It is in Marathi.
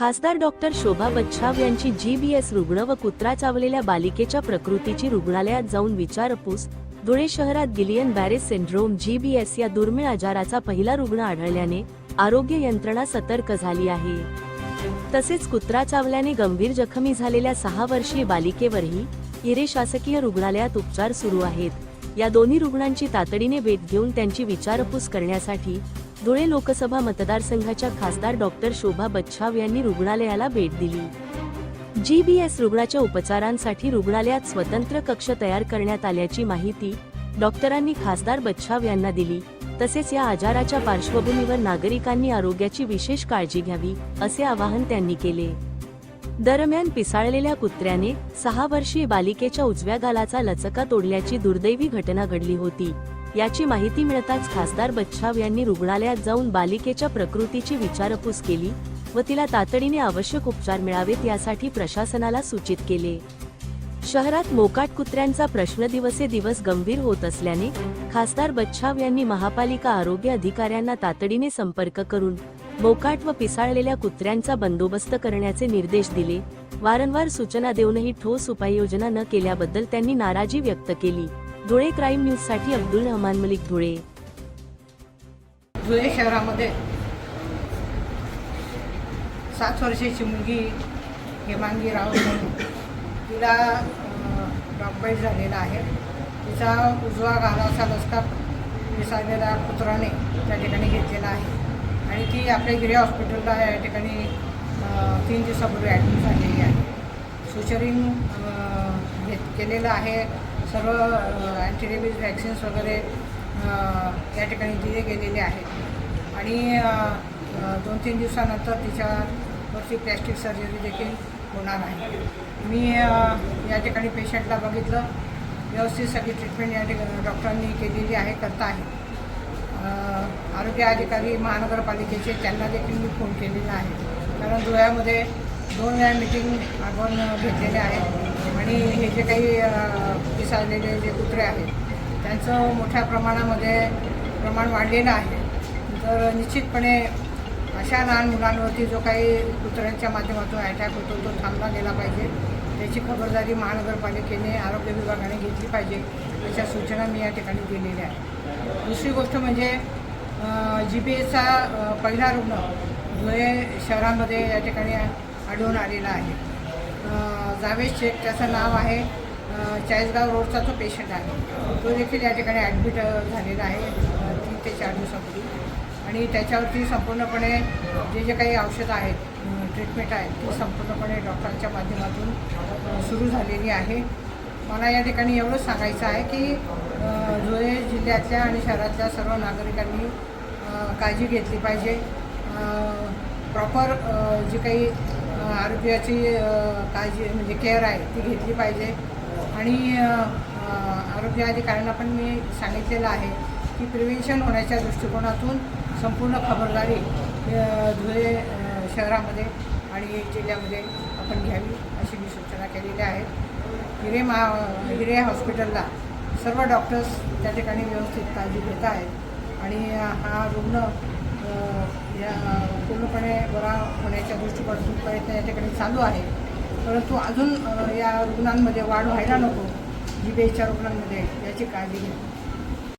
खासदार डॉक्टर शोभा बच्छाव यांची जीबीएस रुग्ण व कुत्रा चावलेल्या बालिकेच्या प्रकृतीची रुग्णालयात जाऊन विचारपूस धुळे शहरात गिलियन बॅरेस सिंड्रोम जीबीएस या दुर्मिळ आजाराचा पहिला रुग्ण आढळल्याने आरोग्य यंत्रणा सतर्क झाली आहे. तसेच कुत्रा चावल्याने गंभीर जखमी झालेल्या सहा वर्षीय बालिकेवरही हिरे शासकीय रुग्णालयात उपचार सुरू आहेत. या दोन्ही रुग्णांची तातडीने भेट घेऊन त्यांची विचारपूस करण्यासाठी धुळे लोकसभा मतदारसंघाच्या खासदार डॉक्टर शोभा बच्छाव यांनी रुग्णालयाला भेट दिली. जी बी एस रुग्णाच्या उपचारांसाठी रुग्णालयात स्वतंत्र कक्ष तयार करण्यात आल्याची माहिती डॉक्टरांनी खासदार बच्छाव यांना दिली. तसेच या आजाराच्या पार्श्वभूमीवर नागरिकांनी आरोग्याची विशेष काळजी घ्यावी असे आवाहन त्यांनी केले. दरम्यान पिसाळलेल्या कुत्र्याने सहा वर्षीय बालिकेच्या उजव्या गालाचा लचका तोडल्याची दुर्दैवी घटना घडली होती. याची माहिती मिळताच खासदार बच्छाव यांनी रुग्णालयात जाऊन बालिकेच्या प्रकृतीची विचारपूस केली व तिला तातडीने आवश्यक उपचार मिळावेत यासाठी प्रशासनाला सूचित केले. शहरात मोकाट कुत्र्यांचा प्रश्न दिवसेदिवस गंभीर होत असल्याने खासदार बच्छाव यांनी महापालिका आरोग्य अधिकाऱ्यांना तातडीने संपर्क करून मोकाट व पिसाळलेल्या कुत्र्यांचा बंदोबस्त करण्याचे निर्देश दिले. वारंवार सूचना देऊनही ठोस उपाययोजना न केल्याबद्दल त्यांनी नाराजी व्यक्त केली. धुळे क्राईम न्यूजसाठी अब्दुल रहमान मलिक धुळे. धुळे शहरामध्ये सात वर्षाची मुलगी हेमांगी राव तिला डॉक्टराईट झालेला आहे. तिचा उजवा गालाचा लसका विसारलेला कुत्राने त्या ठिकाणी घेतलेला आहे. आणि ती आपल्या गिरे हॉस्पिटलला या ठिकाणी तीन दिवसापूर्वी ॲडमिट झालेली आहे. सुचरिंग घेत केलेलं आहे. सर्व अँटीरेबीज वॅक्सिन्स वगैरे या ठिकाणी दिले गेलेले आहेत. आणि दोन तीन दिवसानंतर तिच्यावरती प्लॅस्टिक सर्जरी देखील होणार आहे. मी या ठिकाणी पेशंटला बघितलं. व्यवस्थित सगळी ट्रीटमेंट या ठिकाणी डॉक्टरांनी केलेली आहे करता आहे. आरोग्य अधिकारी महानगरपालिकेचे त्यांना देखील मी फोन केलेला आहे. कारण धुळ्यामध्ये दोन वेळा मिटिंग आपण घेतलेले आहेत. आणि हे जे काही पिसाळलेले जे कुत्रे आहेत त्यांचं मोठ्या प्रमाणामध्ये प्रमाण वाढलेलं आहे. तर निश्चितपणे अशा लहान मुलांवरती जो काही कुत्र्यांच्या माध्यमातून अटॅक होतो तो थांबला गेला पाहिजे. त्याची खबरदारी महानगरपालिकेने आरोग्य विभागाने घेतली पाहिजे अशा सूचना मी या ठिकाणी दिलेल्या आहेत. दुसरी गोष्ट म्हणजे जी बी एसचा पहिला रुग्ण धुळे शहरामध्ये या ठिकाणी आढळून आलेला आहे. जावेद शेख त्याचं नाव आहे चाळीसगाव रोडचा तो पेशंट आहे. तो देखील या ठिकाणी ॲडमिट झालेला आहे तीन ते चार दिवसापूर्वी. आणि त्याच्यावरती संपूर्णपणे जे जे काही औषधं आहेत ट्रीटमेंट आहे ती संपूर्णपणे डॉक्टरांच्या माध्यमातून सुरू झालेली आहे. मला या ठिकाणी एवढंच सांगायचं आहे की धुळे जिल्ह्यातल्या आणि शहरातल्या सर्व नागरिकांनी काळजी घेतली पाहिजे. प्रॉपर जी काही आरोग्याची काळजी म्हणजे केअर आहे ती घेतली पाहिजे. आणि आरोग्य अधिकाऱ्यांना पण मी सांगितलेलं आहे की प्रिव्हेन्शन होण्याच्या दृष्टिकोनातून संपूर्ण खबरदारी धुळे शहरामध्ये आणि जिल्ह्यामध्ये आपण घ्यावी अशी मी सूचना केलेली आहे. हिरे मा हिरे हॉस्पिटलला सर्व डॉक्टर्स त्या ठिकाणी व्यवस्थित काळजी घेत आहेत आणि हा रुग्ण या पूर्णपणे बरा होण्याच्या दृष्टिकोनातून प्रयत्न या ठिकाणी चालू आहे. परंतु अजून या रुग्णांमध्ये वाढ व्हायला नको जी बेच्या रुग्णांमध्ये याची काळजी घ्या.